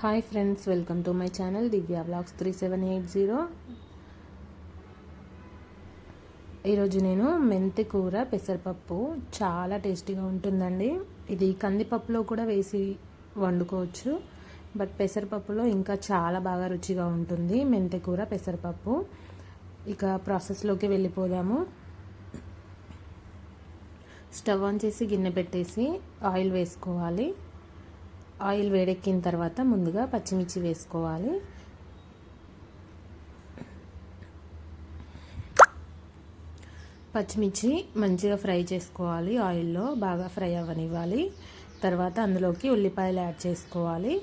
Hi friends welcome to my channel Divya blogs three seven eight zero ఈరోజు నేను మెంతి కూర పెసరపప్పు చాలా టేస్టీగా ఉంటుందండి. ఇది కందిపప్పులో కూడా వేసి వండుకోవచ్చు బట్ పెసరపప్పులో ఇంకా చాలా బాగా రుచిగా ఉంటుంది మెంతి కూర పెసరపప్పు. ఇక ప్రాసెస్లోకి వెళ్ళిపోదాము. స్టవ్ ఆన్ చేసి గిన్నె పెట్టేసి ఆయిల్ వేసుకోవాలి. ఆయిల్ వేడెక్కిన తర్వాత ముందుగా పచ్చిమిర్చి వేసుకోవాలి. పచ్చిమిర్చి మంచిగా ఫ్రై చేసుకోవాలి ఆయిల్లో బాగా ఫ్రై అవ్వనివ్వాలి. తర్వాత అందులోకి ఉల్లిపాయలు యాడ్ చేసుకోవాలి.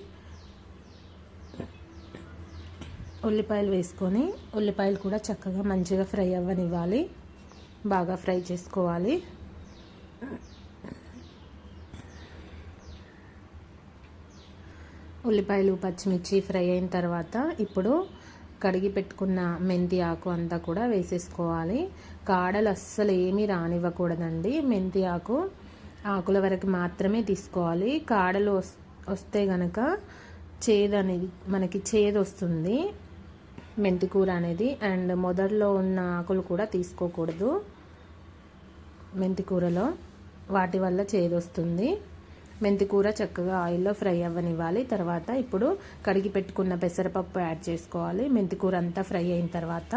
ఉల్లిపాయలు వేసుకొని ఉల్లిపాయలు కూడా చక్కగా మంచిగా ఫ్రై అవ్వనివ్వాలి. బాగా ఫ్రై చేసుకోవాలి. ఉల్లిపాయలు పచ్చిమిర్చి ఫ్రై అయిన తర్వాత ఇప్పుడు కడిగి పెట్టుకున్న మెంతి ఆకు అంతా కూడా వేసేసుకోవాలి. కాడలు అస్సలు ఏమీ రానివ్వకూడదండి. మెంతి ఆకు ఆకుల వరకు మాత్రమే తీసుకోవాలి. కాడలు వస్తే గనక చేదు అనేది మనకి చేదు వస్తుంది. మెంతి కూర అనేది. అండ్ మొదట్లో ఉన్న ఆకులు కూడా తీసుకోకూడదు. మెంతి కూరలో వాటి వల్ల చేదు వస్తుంది. మెంతి కూర చక్కగా ఆయిల్లో ఫ్రై అవ్వనివ్వాలి. తర్వాత ఇప్పుడు కడిగి పెట్టుకున్న పెసరపప్పు యాడ్ చేసుకోవాలి. మెంతి కూర అంతా ఫ్రై అయిన తర్వాత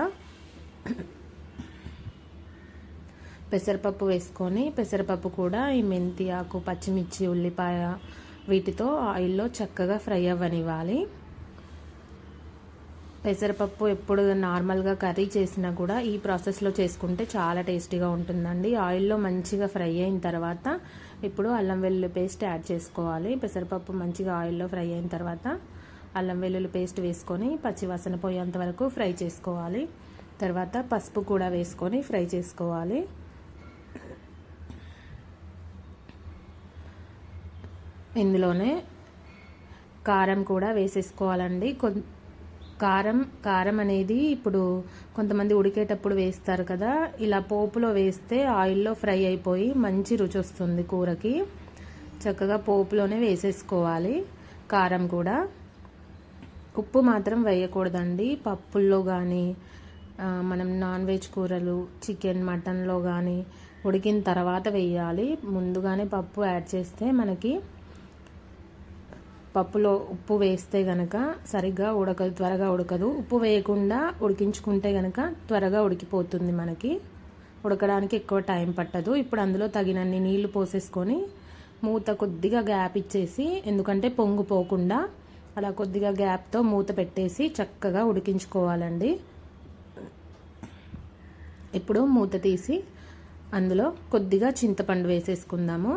పెసరపప్పు వేసుకొని పెసరపప్పు కూడా ఈ మెంతి ఆకు పచ్చిమిర్చి ఉల్లిపాయ వీటితో ఆయిల్లో చక్కగా ఫ్రై అవ్వనివ్వాలి. పెసరపప్పు ఎప్పుడు నార్మల్గా కర్రీ చేసినా కూడా ఈ ప్రాసెస్లో చేసుకుంటే చాలా టేస్టీగా ఉంటుందండి. ఆయిల్లో మంచిగా ఫ్రై అయిన తర్వాత ఇప్పుడు అల్లం వెల్లుల్లి పేస్ట్ యాడ్ చేసుకోవాలి. పెసరపప్పు మంచిగా ఆయిల్లో ఫ్రై అయిన తర్వాత అల్లం వెల్లుల్లి పేస్ట్ వేసుకొని పచ్చివాసన పోయేంత వరకు ఫ్రై చేసుకోవాలి. తర్వాత పసుపు కూడా వేసుకొని ఫ్రై చేసుకోవాలి. ఇందులోనే కారం కూడా వేసేసుకోవాలండి. కొ కారం కారం అనేది ఇప్పుడు కొంతమంది ఉడికేటప్పుడు వేస్తారు కదా ఇలా పోపులో వేస్తే ఆయిల్లో ఫ్రై అయిపోయి మంచి రుచి వస్తుంది కూరకి. చక్కగా పోపులోనే వేసేసుకోవాలి కారం కూడా. ఉప్పు మాత్రం వేయకూడదండి. పప్పుల్లో కానీ మనం నాన్ వెజ్ కూరలు చికెన్ మటన్లో కానీ ఉడికిన తర్వాత వేయాలి. ముందుగానే పప్పు యాడ్ చేస్తే మనకి పప్పులో ఉప్పు వేస్తే గనక సరిగ్గా ఉడకదు త్వరగా ఉడకదు. ఉప్పు వేయకుండా ఉడికించుకుంటే గనక త్వరగా ఉడికిపోతుంది మనకి. ఉడకడానికి ఎక్కువ టైం పట్టదు. ఇప్పుడు అందులో తగినన్ని నీళ్ళు పోసేసుకొని మూత కొద్దిగా గ్యాప్ ఇచ్చేసి ఎందుకంటే పొంగిపోకుండా అలా కొద్దిగా గ్యాప్తో మూత పెట్టేసి చక్కగా ఉడికించుకోవాలండి. ఇప్పుడు మూత తీసి అందులో కొద్దిగా చింతపండు వేసేసుకుందాము.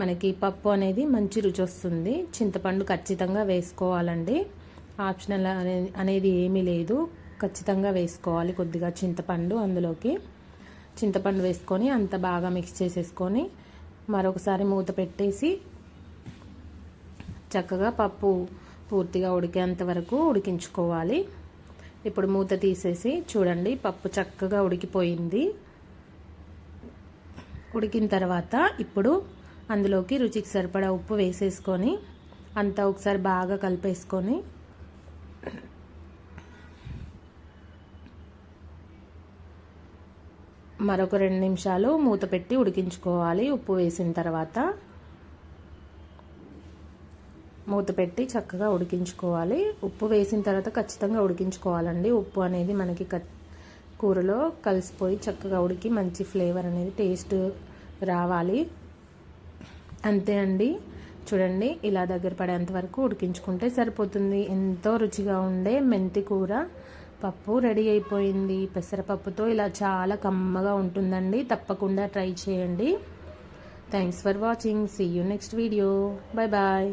మనకి పప్పు అనేది మంచి రుచి వస్తుంది. చింతపండు ఖచ్చితంగా వేసుకోవాలండి. ఆప్షనల్ అనేది ఏమీ లేదు. ఖచ్చితంగా వేసుకోవాలి కొద్దిగా చింతపండు అందులోకి. చింతపండు వేసుకొని అంత బాగా మిక్స్ చేసేసుకొని మరొకసారి మూత పెట్టేసి చక్కగా పప్పు పూర్తిగా ఉడికేంత వరకు ఉడికించుకోవాలి. ఇప్పుడు మూత తీసేసి చూడండి పప్పు చక్కగా ఉడికిపోయింది. ఉడికిన తర్వాత ఇప్పుడు అందులోకి రుచికి సరిపడా ఉప్పు వేసేసుకొని అంతా ఒకసారి బాగా కలిపేసుకొని మరొక రెండు నిమిషాలు మూత పెట్టి ఉడికించుకోవాలి. ఉప్పు వేసిన తర్వాత మూత పెట్టి చక్కగా ఉడికించుకోవాలి. ఉప్పు వేసిన తర్వాత ఖచ్చితంగా ఉడికించుకోవాలండి. ఉప్పు అనేది మనకి కూరలో కలిసిపోయి చక్కగా ఉడికి మంచి ఫ్లేవర్ అనేది టేస్ట్ రావాలి. అంతే అండి. చూడండి ఇలా దగ్గర పడేంత వరకు ఉడికించుకుంటే సరిపోతుంది. ఎంతో రుచిగా ఉండే మెంతి కూర పప్పు రెడీ అయిపోయింది. పెసరపప్పుతో ఇలా చాలా కమ్మగా ఉంటుందండి. తప్పకుండా ట్రై చేయండి. Thanks for watching see you next video bye bye